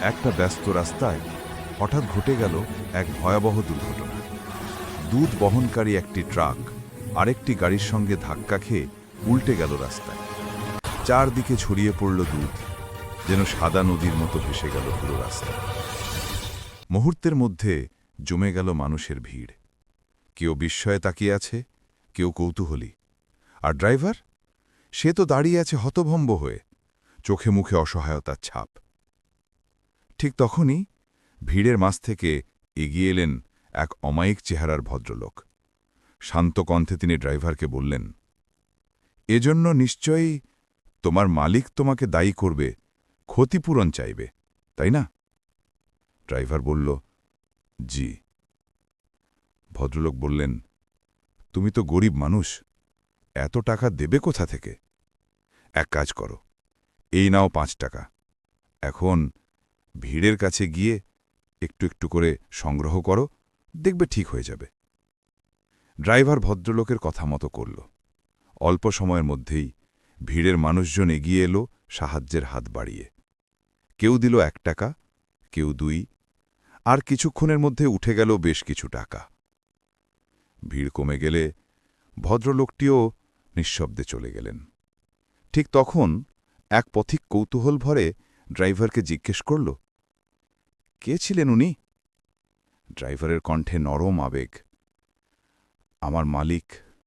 একটা ব্যস্ত রাস্তায় হঠাৎ ঘটে গেল এক ভয়াবহ দুর্ঘটনা। দুধ বহনকারী একটি ট্রাক আরেকটি গাড়ির সঙ্গে ধাক্কা খেয়ে উল্টে গেল রাস্তায়। চারদিকে ছড়িয়ে পড়ল দুধ, যেন সাদা নদীর মতো ভেসে গেল পুরো রাস্তা মুহূর্তের মধ্যে জমে গেল মানুষের ভিড়। কেউ বিস্ময়ে তাকিয়ে আছে, কেউ কৌতূহলী। আর ড্রাইভার? সে তো দাঁড়িয়ে আছে হতভম্ব হয়ে, চোখে মুখে অসহায়তার ছাপ। ঠিক তখনই ভিড়ের মাঝ থেকে এগিয়ে এলেন এক অমায়িক চেহারার ভদ্রলোক। শান্ত কণ্ঠে তিনি ড্রাইভারকে বললেন, এজন্য নিশ্চয়ই তোমার মালিক তোমাকে দায়ী করবে, ক্ষতিপূরণ চাইবে, তাই না? ড্রাইভার বলল, জি। ভদ্রলোক বললেন, তুমি তো গরিব মানুষ, এত টাকা দেবে কোথা থেকে? এক কাজ করো, এই নাও পাঁচ টাকা, এখন ভিড়ের কাছে গিয়ে একটু একটু করে সংগ্রহ করো, দেখবে ঠিক হয়ে যাবে। ড্রাইভার ভদ্রলোকের কথা মতো করল। অল্প সময়ের মধ্যেই ভিড়ের মানুষজন এগিয়ে এলো সাহায্যের হাত বাড়িয়ে। কেউ দিল এক টাকা, কেউ দুই, আর কিছুক্ষণের মধ্যে উঠে গেল বেশ কিছু টাকা। ভিড় কমে গেলে ভদ্রলোকটিও নিঃশব্দে চলে গেলেন। ঠিক তখন এক পথিক কৌতূহল ভরে ড্রাইভারকে জিজ্ঞেস করল কে ছিলেন উনি? ড্রাইভারের কণ্ঠে নরম আবেগ। আমার মালিক